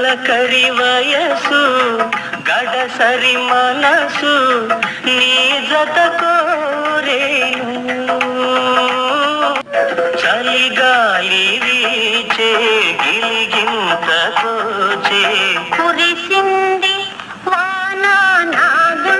తొలకరి వయసు గడసరి మనసు నీ జత కోరేను. చలిగాలి వీచే గిలిగింత తోచే